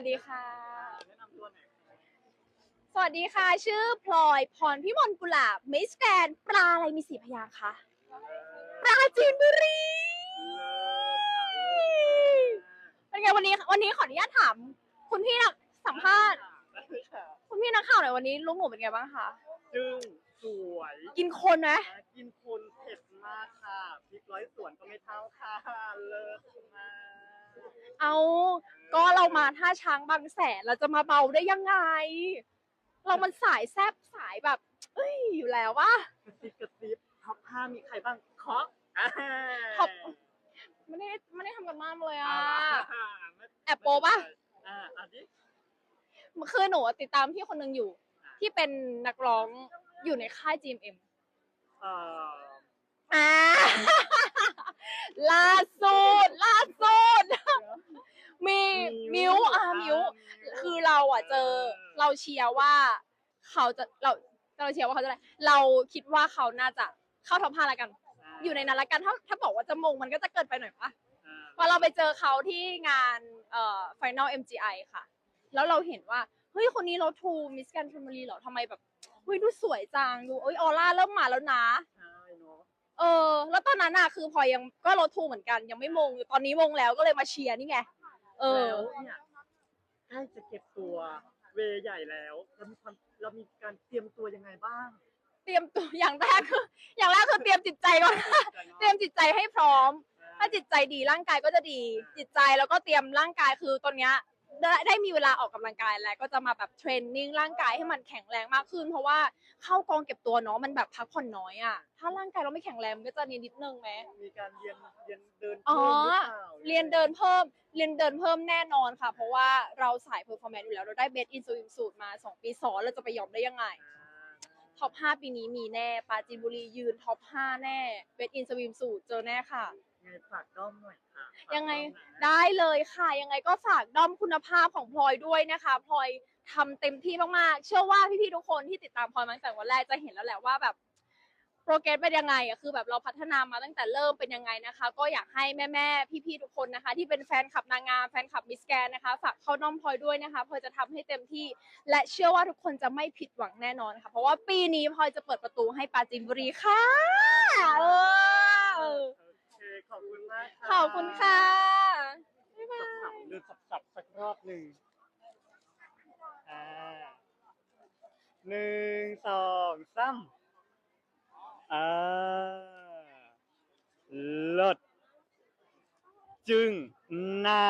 วัสดีค่ะ แนะนำตัวหน่อยครับสวัสดีค่ะ ชื่อพลอยพรพิมลกุหลาบมิสแกรนด์ปลาอะไรมีสีพยางค์คะปลาจีนบุรี เป็นไงวันนี้วันนี้ขออนุญาตถาม คุณพี่นักสัมภาษณ์ได้ค่ะคุณพี่นักข่าวหน่อยวันนี้ลุงหนูเป็นไงบ้างคะ จึงสวยกินคนไหมกินคนเผ็ดมากค่ะพริกร้อยส่วนก็ไม่เท่าค่ะ เลิศมากเอา ก็เรามาท่าช้างบางแสนเราจะมาเบาได้ยังไง เรามันสายแซบสายแบบ เอ้ยอยู่แล้ววะกระซิบกระซิบท็อปห้ามีใครบ้างเคาะอ่าท็อปไม่ได้ไม่ได้ทำกันมากเลยอะ อ่าไม่แอบโปปะ อ่าอันนี้คือหนูอะติดตามพี่คนหนึ่งอยู่ ที่เป็นนักร้องอยู่ในค่าย GMM เอ่ออ่าล่าสุดล่าสุดมีมิวอ่ามิว คือ เราอะเจอ เราเชียร์ว่าเขาจะเราเราเชียร์ว่าเขาจะได้เราคิดว่าเขาน่าจะเข้าท็อปห้าแล้วกัน อยู่ในนั้นละกันถ้าถ้าบอกว่าจะมงมันก็จะเกินไปหน่อยปะอ่าพอเราไปเจอเขาที่งานเอ่อ Final MGI ค่ะ แล้วเราเห็นว่าเฮ้ยคนนี้เราทูมิสแกนชลบุรีเหรอทำไมแบบเฮ้ยดูสวยจังดูเอ้ยออร่าเริ่มมาแล้วนะใช่เนาะเออ แล้วตอนนั้นน่ะคือพลอยยังก็รถทูเหมือนกันยังไม่มงอยู่ตอนนี้มงแล้วก็เลยมาเชียร์นี่ไงเออแล้วเนี่ย ใกล้จะเก็บตัวเวใหญ่แล้วเรามีความเรามีการเตรียมตัวยังไงบ้างเตรียมตัวอย่างแรกคือ อย่างแรกคือเตรียมจิตใจก่อนเตรียมจิตใจให้พร้อม ถ้าจิตใจดีร่างกายก็จะดี จิตใจแล้วก็เตรียมร่างกายคือตอนเนี้ย ได้ได้มีเวลาออกกำลังกายแล้วก็จะมาแบบเทรนนิ่งร่างกายให้มันแข็งแรงมากขึ้น เพราะว่าเข้ากองเก็บตัวเนาะมันแบบพักผ่อนน้อยอะถ้าร่างกายเราไม่แข็งแรงมันก็จะนิดนิดนึงไหมมีการเรียนเรียนเดินอ๋อเพิ่มหรือเปล่าเรียนเดินเพิ่มเรียนเดินเพิ่มแน่นอนค่ะ เพราะว่าเราสายเพอร์ฟอร์แมนซ์อยู่แล้วเราได้เบสอินซูลินสูตรมา 2 ปีซ้อนเราจะไปยอมได้ยังไงท็อป5ปีนี้มีแน่ปราจีนบุรียืนท็อป5แน่เบสอินซูลินสูตรเจอแน่ค่ะ ไงฝากด้อมหน่อยค่ะฝากยังไงด้อมนะ ได้เลยค่ะ ยังไงก็ฝากด้อมคุณภาพของพลอยด้วยนะคะพลอยทำเต็มที่มากๆเชื่อว่าพี่ๆทุกคนที่ติดตามพลอยมาตั้งแต่วันแรกจะเห็นแล้วแหละว่าแบบโปรเกรสเป็นยังไงอะคือแบบเราพัฒนามาตั้งแต่เริ่มเป็นยังไงนะคะ ก็อยากให้แม่ๆพี่ๆทุกคนนะคะ ที่เป็นแฟนคลับนางงามแฟนคลับมิสแกนนะคะฝากเข้าด้อมพลอยด้วยนะคะพลอยจะทำให้เต็มที่ และเชื่อว่าทุกคนจะไม่ผิดหวังแน่นอนค่ะ เพราะว่าปีนี้พลอยจะเปิดประตูให้ปราจีนบุรีค่ะเออ อบคุณค่ะ บ๊ายบายสับๆเดินสับๆสักรอบหนึ่งอ่าหนึ่งสองสามอ่าลิศจึงนา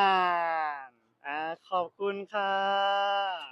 นอ่าขอบคุณค่ะ